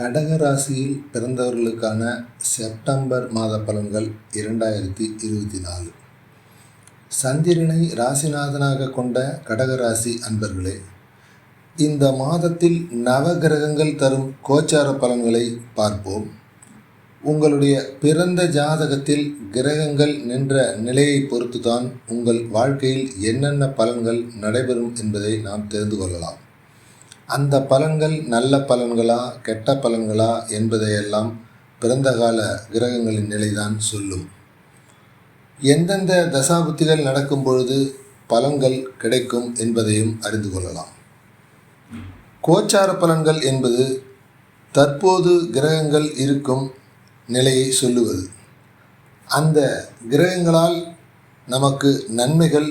கடகராசியில் பிறந்தவர்களுக்கான செப்டம்பர் மாத பலன்கள் இரண்டாயிரத்தி இருபத்தி நாலு சந்திரனை ராசிநாதனாக கொண்ட கடகராசி அன்பர்களே இந்த மாதத்தில் நவகிரகங்கள் தரும் கோச்சார பலன்களை பார்ப்போம். உங்களுடைய பிறந்த ஜாதகத்தில் கிரகங்கள் நின்ற நிலையை பொறுத்துதான் உங்கள் வாழ்க்கையில் என்னென்ன பலன்கள் நடைபெறும் என்பதை நாம் தெரிந்து கொள்ளலாம். அந்த பலன்கள் நல்ல பலன்களா கெட்ட பலன்களா என்பதையெல்லாம் பிறந்த கால கிரகங்களின் நிலைதான் சொல்லும். எந்தெந்த தசாபுத்திகள் நடக்கும் பொழுது பலன்கள் கிடைக்கும் என்பதையும் அறிந்து கொள்ளலாம். கோச்சார பலன்கள் என்பது தற்போது கிரகங்கள் இருக்கும் நிலையை சொல்லுவது. அந்த கிரகங்களால் நமக்கு நன்மைகள்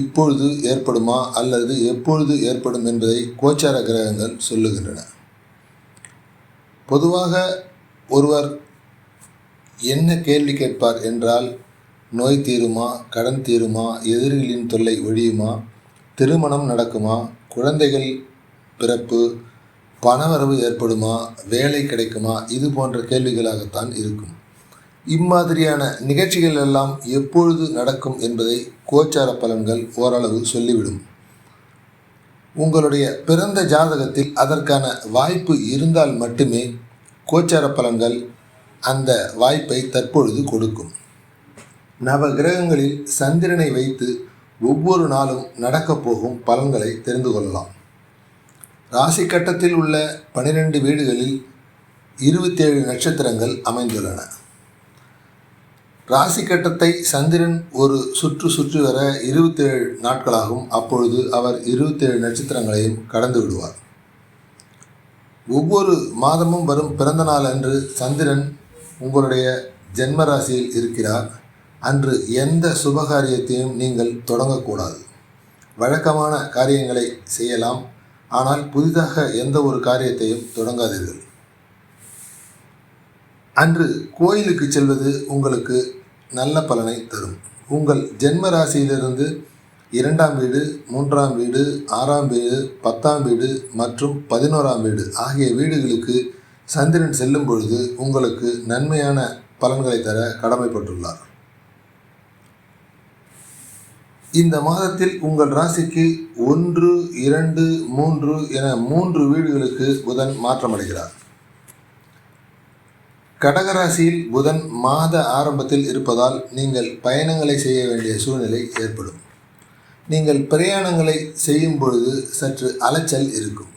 இப்பொழுது ஏற்படுமா அல்லது எப்பொழுது ஏற்படும் என்பதை கோச்சார கிரகங்கள் சொல்லுகின்றன. பொதுவாக ஒருவர் என்ன கேள்வி கேட்பார் என்றால் நோய் தீருமா கடன் தீருமா எதிரிகளின் தொல்லை ஒழியுமா திருமணம் நடக்குமா குழந்தைகள் பிறப்பு பணவரவு ஏற்படுமா வேலை கிடைக்குமா இது போன்ற கேள்விகளாகத்தான் இருக்கும். இம்மாதிரியான நிகழ்ச்சிகள் எல்லாம் எப்பொழுது நடக்கும் என்பதை கோச்சார பலன்கள் ஓரளவு சொல்லிவிடும். உங்களுடைய பிறந்த ஜாதகத்தில் அதற்கான வாய்ப்பு இருந்தால் மட்டுமே கோச்சார பலன்கள் அந்த வாய்ப்பை தற்பொழுது கொடுக்கும். நவ கிரகங்களில் சந்திரனை வைத்து ஒவ்வொரு நாளும் நடக்கப் போகும் பலன்களை தெரிந்து கொள்ளலாம். ராசி கட்டத்தில் உள்ள பனிரெண்டு வீடுகளில் இருபத்தேழு நட்சத்திரங்கள் அமைந்துள்ளன. ராசி கட்டத்தை சந்திரன் ஒரு சுற்று சுற்றி வர இருபத்தேழு நாட்களாகும். அப்பொழுது அவர் இருபத்தேழு நட்சத்திரங்களையும் கடந்து விடுவார். ஒவ்வொரு மாதமும் வரும் பிறந்த நாள் அன்று சந்திரன் உங்களுடைய ஜென்ம ராசியில் இருக்கிறார். அன்று எந்த சுபகாரியத்தையும் நீங்கள் தொடங்கக்கூடாது. வழக்கமான காரியங்களை செய்யலாம். ஆனால் புதிதாக எந்த ஒரு காரியத்தையும் தொடங்காதீர்கள். அன்று கோயிலுக்கு செல்வது உங்களுக்கு நல்ல பலனை தரும். உங்கள் ஜென்ம ராசியிலிருந்து இரண்டாம் வீடு மூன்றாம் வீடு ஆறாம் வீடு பத்தாம் வீடு மற்றும் பதினோராம் வீடு ஆகிய வீடுகளுக்கு சந்திரன் செல்லும் பொழுது உங்களுக்கு நன்மையான பலன்களை தர கடமைப்பட்டுள்ளார். இந்த மாதத்தில் உங்கள் ராசிக்கு ஒன்று இரண்டு மூன்று என மூன்று வீடுகளுக்கு புதன் மாற்றமடைகிறார். கடகராசியில் புதன் மாத ஆரம்பத்தில் இருப்பதால் நீங்கள் பயணங்களை செய்ய வேண்டிய சூழ்நிலை ஏற்படும். நீங்கள் பிரயாணங்களை செய்யும் பொழுது சற்று அலைச்சல் இருக்கும்.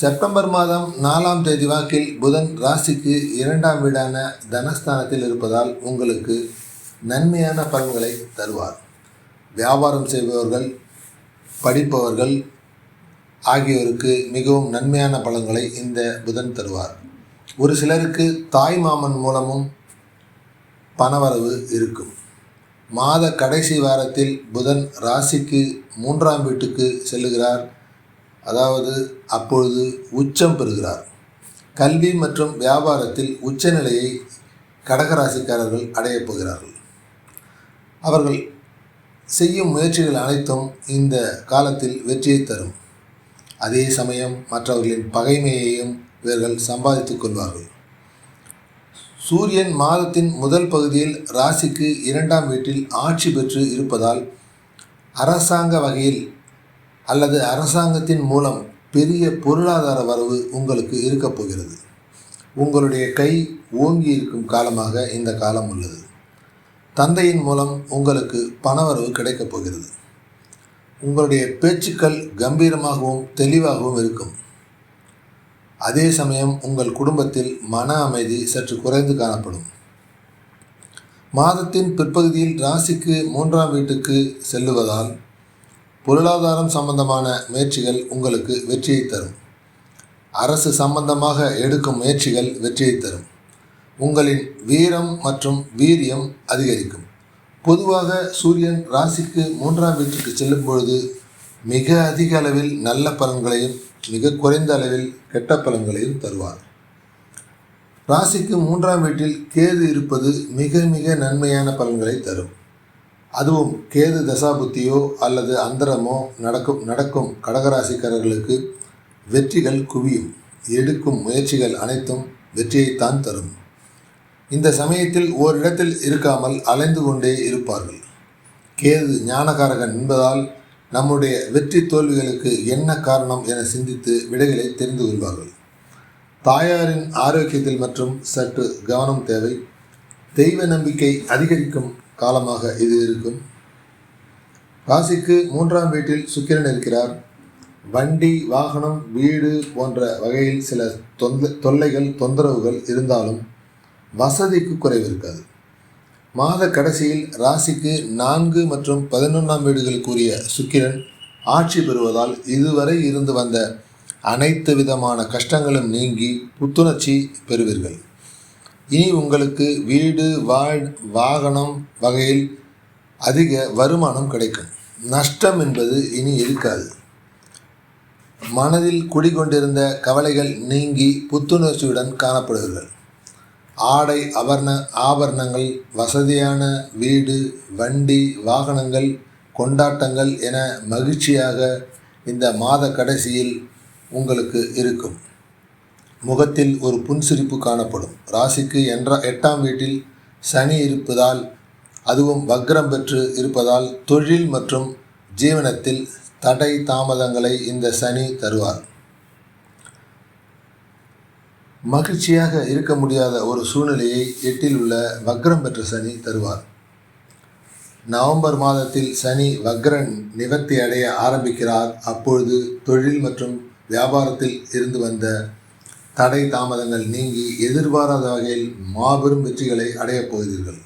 செப்டம்பர் மாதம் நாலாம் தேதி வாக்கில் புதன் ராசிக்கு இரண்டாம் வீடான தனஸ்தானத்தில் இருப்பதால் உங்களுக்கு நன்மையான பலன்களை தருவார். வியாபாரம் செய்பவர்கள் படிப்பவர்கள் ஆகியோருக்கு மிகவும் நன்மையான பலன்களை இந்த புதன் தருவார். ஒரு சிலருக்கு தாய் மாமன் மூலமும் பணவரவு இருக்கும். மாத கடைசி வாரத்தில் புதன் ராசிக்கு மூன்றாம் வீட்டுக்கு செல்லுகிறார். அதாவது அப்பொழுது உச்சம் பெறுகிறார். கல்வி மற்றும் வியாபாரத்தில் உச்சநிலையை கடகராசிக்காரர்கள் அடையப் போகிறார்கள். அவர்கள் செய்யும் முயற்சிகள் அனைத்தும் இந்த காலத்தில் வெற்றியை தரும். அதே சமயம் மற்றவர்களின் பகைமையையும் இவர்கள் சம்பாதித்துக் கொள்வார்கள். சூரியன் மாதத்தின் முதல் பகுதியில் ராசிக்கு இரண்டாம் வீட்டில் ஆட்சி பெற்று இருப்பதால் அரசாங்க வகையில் அல்லது அரசாங்கத்தின் மூலம் பெரிய பொருளாதார வரவு உங்களுக்கு இருக்கப் போகிறது. உங்களுடைய கை ஓங்கி இருக்கும் காலமாக இந்த காலம் உள்ளது. தந்தையின் மூலம் உங்களுக்கு பணவரவு கிடைக்கப் போகிறது. உங்களுடைய பேச்சுக்கள் கம்பீரமாகவும் தெளிவாகவும் இருக்கும். அதே சமயம் உங்கள் குடும்பத்தில் மன அமைதி சற்று குறைந்து காணப்படும். மாதத்தின் பிற்பகுதியில் ராசிக்கு மூன்றாம் வீட்டுக்கு செல்லுவதால் பொருளாதாரம் சம்பந்தமான முயற்சிகள் உங்களுக்கு வெற்றியை தரும். அரசு சம்பந்தமாக எடுக்கும் முயற்சிகள் வெற்றியை தரும். உங்களின் வீரம் மற்றும் வீரியம் அதிகரிக்கும். பொதுவாக சூரியன் ராசிக்கு மூன்றாம் வீட்டுக்கு செல்லும் பொழுது மிக அதிக அளவில் நல்ல பலன்களையும் மிக குறைந்த அளவில் கெட்ட பலன்களையும் தருவார். ராசிக்கு மூன்றாம் வீட்டில் கேது இருப்பது மிக மிக நன்மையான பலன்களை தரும். அதுவும் கேது தசாபுத்தியோ அல்லது அந்தரமோ நடக்கும் நடக்கும் கடகராசிக்காரர்களுக்கு வெற்றிகள் குவியும். எடுக்கும் முயற்சிகள் அனைத்தும் வெற்றியைத்தான் தரும். இந்த சமயத்தில் ஓரிடத்தில் இருக்காமல் அலைந்து கொண்டே இருப்பார்கள். கேது ஞானகாரகன் என்பதால் நம்முடைய வெற்றி தோல்விகளுக்கு என்ன காரணம் என சிந்தித்து விடைகளை தெரிந்து கொள்வார்கள். தாயாரின் ஆரோக்கியத்தில் மற்றும் சற்று கவனம் தேவை. தெய்வ நம்பிக்கை அதிகரிக்கும் காலமாக இது இருக்கும். ராசிக்கு மூன்றாம் வீட்டில் சுக்கிரன் இருக்கிறார். வண்டி வாகனம் வீடு போன்ற வகையில் சில தொந்த தொல்லைகள் தொந்தரவுகள் இருந்தாலும் வசதிக்கு குறைவு இருக்காது. மாத கடைசியில் ராசிக்கு நான்கு மற்றும் பதினொன்றாம் வீடுகளுக்குரிய சுக்கிரன் ஆட்சி பெறுவதால் இதுவரை இருந்து வந்த அனைத்து விதமான கஷ்டங்களும் நீங்கி புத்துணர்ச்சி பெறுவீர்கள். இனி உங்களுக்கு வீடு வாழ் வாகனம் வகையில் அதிக வருமானம் கிடைக்கும். நஷ்டம் என்பது இனி இருக்காது. மனதில் குடிகொண்டிருந்த கவலைகள் நீங்கி புத்துணர்ச்சியுடன் காணப்படுவீர்கள். ஆடை ஆபரண ஆபரணங்கள் வசதியான வீடு வண்டி வாகனங்கள் கொண்டாட்டங்கள் என மகிழ்ச்சியாக இந்த மாத கடைசியில் உங்களுக்கு இருக்கும். முகத்தில் ஒரு புன்சிரிப்பு காணப்படும். ராசிக்கு என்ற எட்டாம் வீட்டில் சனி இருப்பதால் அதுவும் வக்ரம் பெற்று இருப்பதால் தொழில் மற்றும் ஜீவனத்தில் தடை தாமதங்களை இந்த சனி தருவார். மகிழ்ச்சியாக இருக்க முடியாத ஒரு சூழ்நிலையை எட்டில் உள்ள வக்ரம் பெற்ற சனி தருவார். நவம்பர் மாதத்தில் சனி வக்ரன் நிவர்த்தி அடைய ஆரம்பிக்கிறார். அப்பொழுது தொழில் மற்றும் வியாபாரத்தில் இருந்து வந்த தடை தாமதங்கள் நீங்கி எதிர்பாராத வகையில் மாபெரும் வெற்றிகளை அடையப் போகிறீர்கள்.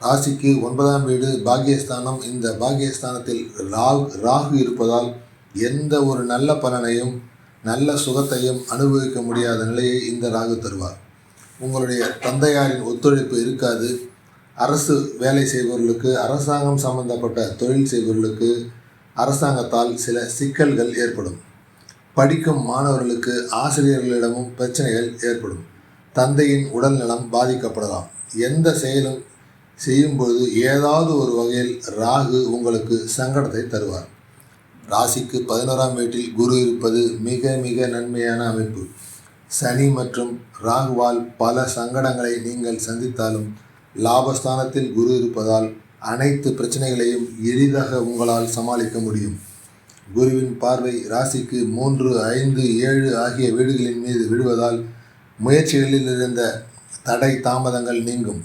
ராசிக்கு ஒன்பதாம் வீடு பாகியஸ்தானம் இந்த பாக்கியஸ்தானத்தில் ராகு ராகு இருப்பதால் எந்த ஒரு நல்ல பலனையும் நல்ல சுகத்தையும் அனுபவிக்க முடியாத நிலையை இந்த ராகு தருவார். உங்களுடைய தந்தையாரின் ஒத்துழைப்பு இருக்காது. அரசு வேலை செய்பவர்களுக்கு அரசாங்கம் சம்பந்தப்பட்ட தொழில் செய்பவர்களுக்கு அரசாங்கத்தால் சில சிக்கல்கள் ஏற்படும். படிக்கும் மாணவர்களுக்கு ஆசிரியர்களிடமும் பிரச்சனைகள் ஏற்படும். தந்தையின் உடல்நலம் பாதிக்கப்படலாம். எந்த செயலும் செய்யும்பொழுது ஏதாவது ஒரு வகையில் ராகு உங்களுக்கு சங்கடத்தை தருவார். ராசிக்கு பதினோராம் வீட்டில் குரு இருப்பது மிக மிக நன்மையான அமைப்பு. சனி மற்றும் ராகுவால் பல சங்கடங்களை நீங்கள் சந்தித்தாலும் லாபஸ்தானத்தில் குரு இருப்பதால் அனைத்து பிரச்சனைகளையும் எளிதாக உங்களால் சமாளிக்க முடியும். குருவின் பார்வை ராசிக்கு மூன்று ஐந்து ஏழு ஆகிய வீடுகளின் மீது விழுவதால் முயற்சிகளில் இருந்த தடை தாமதங்கள் நீங்கும்.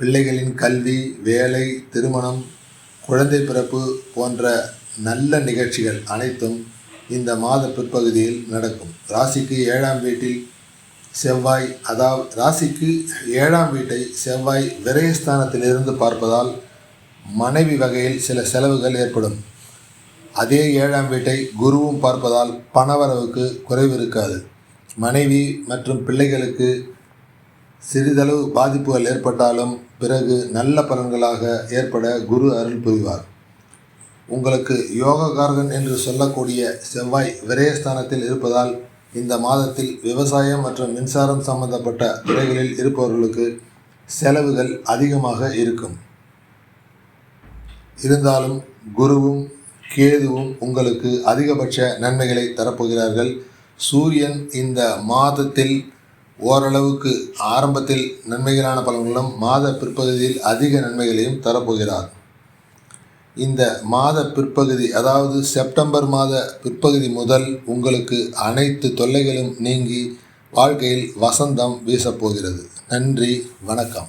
பிள்ளைகளின் கல்வி வேலை திருமணம் குழந்தை பிறப்பு போன்ற நல்ல நிகழ்ச்சிகள் அனைத்தும் இந்த மாத பிற்பகுதியில் நடக்கும். ராசிக்கு ஏழாம் வீட்டில் செவ்வாய் அதாவது ராசிக்கு ஏழாம் வீட்டை செவ்வாய் விரயஸ்தானத்திலிருந்து பார்ப்பதால் மனைவி வகையில் சில செலவுகள் ஏற்படும். அதே ஏழாம் வீட்டை குருவும் பார்ப்பதால் பணவரவுக்கு குறைவு இருக்காது. மனைவி மற்றும் பிள்ளைகளுக்கு சிறிதளவு பாதிப்புகள் ஏற்பட்டாலும் பிறகு நல்ல பலன்களாக ஏற்பட குரு அருள் புரிவார். உங்களுக்கு யோககாரகன் என்று சொல்லக்கூடிய செவ்வாய் விரயஸ்தானத்தில் இருப்பதால் இந்த மாதத்தில் விவசாயம் மற்றும் மின்சாரம் சம்பந்தப்பட்ட துறைகளில் இருப்பவர்களுக்கு செலவுகள் அதிகமாக இருக்கும். இருந்தாலும் குருவும் கேதுவும் உங்களுக்கு அதிகபட்ச நன்மைகளை தரப்போகிறார்கள். சூரியன் இந்த மாதத்தில் ஓரளவுக்கு ஆரம்பத்தில் நன்மைகளான பலன்களும் மாத பிற்பகுதியில் அதிக நன்மைகளையும் தரப்போகிறார். இந்த மாத பிற்பகுதி அதாவது செப்டம்பர் மாத பிற்பகுதி முதல் உங்களுக்கு அனைத்து தொல்லைகளும் நீங்கி வாழ்க்கையில் வசந்தம் வீசப்போகிறது. நன்றி வணக்கம்.